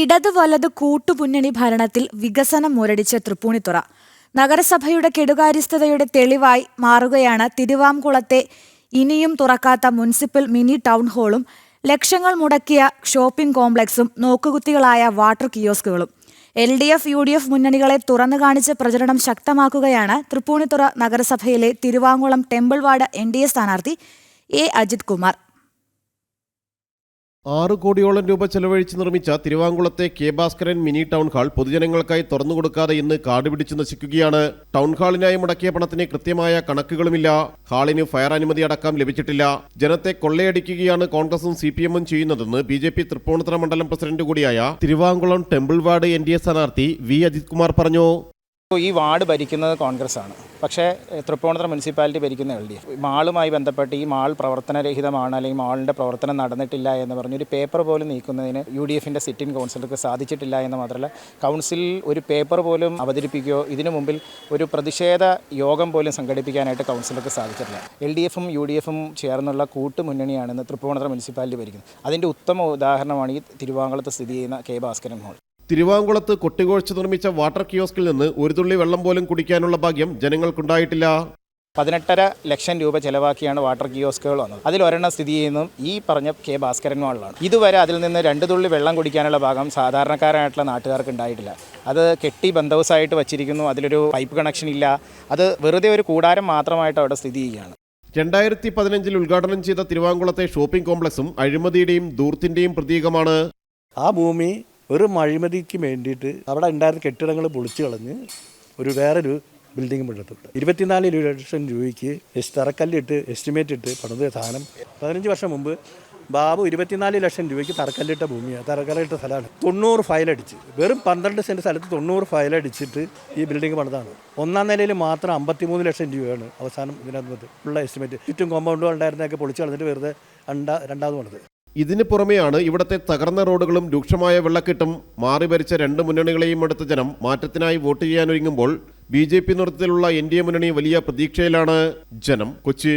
ഇടത് വലത് കൂട്ടുമുന്നണി ഭരണത്തിൽ വികസനം മുരടിച്ച തൃപ്പൂണിത്തുറ. നഗരസഭയുടെ കെടുകാര്യസ്ഥതയുടെ തെളിവായി മാറുകയാണ് തിരുവാംകുളത്തെ ഇനിയും തുറക്കാത്ത മുനിസിപ്പൽ മിനി ടൗൺ ഹാളും ലക്ഷങ്ങൾ മുടക്കിയ ഷോപ്പിംഗ് കോംപ്ലക്സും നോക്കുകുത്തികളായ water കിയോസ്കുകളും. L D F U D F മുന്നണികളെ തുറന്നു കാണിച്ച് പ്രചരണം ശക്തമാക്കുകയാണ് തൃപ്പൂണിത്തുറ നഗരസഭയിലെ Thiruvankulam temple ward N D A സ്ഥാനാർത്ഥി എ. അജിത് കുമാർ. ആറ് കോടിയോളം രൂപ ചെലവഴിച്ച് നിർമ്മിച്ച തിരുവാങ്കുളത്തെ K Bhaskaran mini town hall പൊതുജനങ്ങൾക്കായി തുറന്നുകൊടുക്കാതെ ഇന്ന് കാടുപിടിച്ച് നശിക്കുകയാണ്. ടൗൺ ഹാളിനായി മുടക്കിയ പണത്തിന് കൃത്യമായ കണക്കുകളുമില്ല. ഹാളിന് ഫയർ അനുമതി അടക്കം ലഭിച്ചിട്ടില്ല. ജനത്തെ കൊള്ളയടിക്കുകയാണ് കോൺഗ്രസും സി പി എമ്മും ചെയ്യുന്നതെന്ന് ബി ജെ പി തൃപ്പൂണിത്തുറ മണ്ഡലം പ്രസിഡന്റ് കൂടിയായ Thiruvankulam temple ward N D A സ്ഥാനാർത്ഥി വി അജിത് കുമാർ പറഞ്ഞു. ഈ വാർഡ് ഭരിക്കുന്നത് കോൺഗ്രസ് ആണ് പക്ഷേ തൃപ്പൂണിത്തുറ മുനിസിപ്പാലിറ്റി ഭരിക്കുന്ന എൽ ഡി എഫ്. മാളുമായി ബന്ധപ്പെട്ട് ഈ മാൾ പ്രവർത്തനരഹിതമാണ് അല്ലെങ്കിൽ മാളിന്റെ പ്രവർത്തനം നടന്നിട്ടില്ല എന്ന് പറഞ്ഞൊരു പേപ്പർ പോലും നീക്കുന്നതിന് യു ഡി എഫിന്റെ സിറ്റിംഗ് കൗൺസിലർക്ക് സാധിച്ചിട്ടില്ല എന്ന് മാത്രമല്ല കൗൺസിൽ ഒരു പേപ്പർ പോലും അവതരിപ്പിക്കുകയോ ഇതിനു മുമ്പിൽ ഒരു പ്രതിഷേധ യോഗം പോലും സംഘടിപ്പിക്കാനായിട്ട് കൗൺസിലർക്ക് സാധിച്ചിട്ടില്ല. എൽ ഡി എഫും യു ഡി എഫും ചേർന്നുള്ള കൂട്ടുമുന്നണിയാണ് തൃപ്പൂണിത്തുറ മുനിസിപ്പാലിറ്റി ഭരിക്കുന്നത്. അതിന്റെ ഉത്തമ ഉദാഹരണമാണ് ഈ തിരുവാങ്കുളത്ത് സ്ഥിതി ചെയ്യുന്ന കെ ഭാസ്കരൻ ഹാൾ തിരുവാങ്കുളത്ത് കൊട്ടിഘോഷിച്ച് നിർമ്മിച്ച വാട്ടർ കിയോസ്കിൽ നിന്ന് ഒരു തുള്ളി വെള്ളം പോലും കുടിക്കാനുള്ള ഭാഗ്യം ജനങ്ങൾക്കുണ്ടായിട്ടില്ല. പതിനെട്ടര ലക്ഷം രൂപ ചെലവാക്കിയാണ് വാട്ടർ കിയോസ്കുകൾ വന്നത്. അതിൽ ഒരെണ്ണം സ്ഥിതി ചെയ്യുന്നതും ഈ പറഞ്ഞ കെ ഭാസ്കരൻ മാളിലാണ് ഇതുവരെ അതിൽ നിന്ന് രണ്ട് തുള്ളി വെള്ളം കുടിക്കാനുള്ള ഭാഗം സാധാരണക്കാരായിട്ടുള്ള നാട്ടുകാർക്ക് ഉണ്ടായിട്ടില്ല. അത് കെട്ടി ബന്ധവസായിട്ട് വച്ചിരിക്കുന്നു. അതിലൊരു പൈപ്പ് കണക്ഷൻ ഇല്ല. അത് വെറുതെ ഒരു കൂടാരം മാത്രമായിട്ട് അവിടെ സ്ഥിതി ചെയ്യുകയാണ്. രണ്ടായിരത്തി പതിനഞ്ചിൽ ഉദ്ഘാടനം ചെയ്ത തിരുവാങ്കുളത്തെ ഷോപ്പിംഗ് കോംപ്ലക്സും അഴിമതിയുടെയും ദൂർത്തിന്റെയും പ്രതീകമാണ്. ആ ഭൂമി വെറും അഴിമതിക്ക് വേണ്ടിയിട്ട് അവിടെ ഉണ്ടായിരുന്ന കെട്ടിടങ്ങൾ പൊളിച്ചു കളഞ്ഞ് ഒരു വേറൊരു ബിൽഡിംഗ് പണിതിട്ടുണ്ട് ഇരുപത്തിനാല് ലക്ഷം രൂപയ്ക്ക് തറക്കല്ലിട്ട് എസ്റ്റിമേറ്റ് ഇട്ട് പണിത സാധനം. പതിനഞ്ച് വർഷം മുമ്പ് ബാബു ഇരുപത്തിനാല് ലക്ഷം രൂപയ്ക്ക് തറക്കല്ലിട്ട ഭൂമിയാണ് തറക്കല്ലിട്ട സ്ഥലമാണ്. തൊണ്ണൂറ് ഫയലടിച്ച് വെറും പന്ത്രണ്ട് സെന്റ് സ്ഥലത്ത് തൊണ്ണൂറ് ഫയലടിച്ചിട്ട് ഈ ബിൽഡിംഗ് പണിതാണ്. ഒന്നാം നിലയിൽ മാത്രം അമ്പത്തിമൂന്ന് ലക്ഷം രൂപയാണ് അവസാനം ഇതിനകത്ത് ഉള്ള എസ്റ്റിമേറ്റ് ചുറ്റും കോമ്പൗണ്ടുകൾ ഉണ്ടായിരുന്നൊക്കെ പൊളിച്ച് കളഞ്ഞിട്ട് വെറുതെ രണ്ടാ രണ്ടാമത് പണിത്. ഇതിന് പുറമെയാണ് ഇവിടത്തെ തകർന്ന റോഡുകളും രൂക്ഷമായ വെള്ളക്കെട്ടും മാറി ഭരിച്ച രണ്ട് മുന്നണികളെയും അടുത്ത ജനം മാറ്റത്തിനായി വോട്ട് ചെയ്യാനൊരുങ്ങുമ്പോൾ ബി ജെ പി നേതൃത്വത്തിലുള്ള എൻ ഡി എ മുന്നണി വലിയ പ്രതീക്ഷയിലാണ് ജനം കൊച്ചി.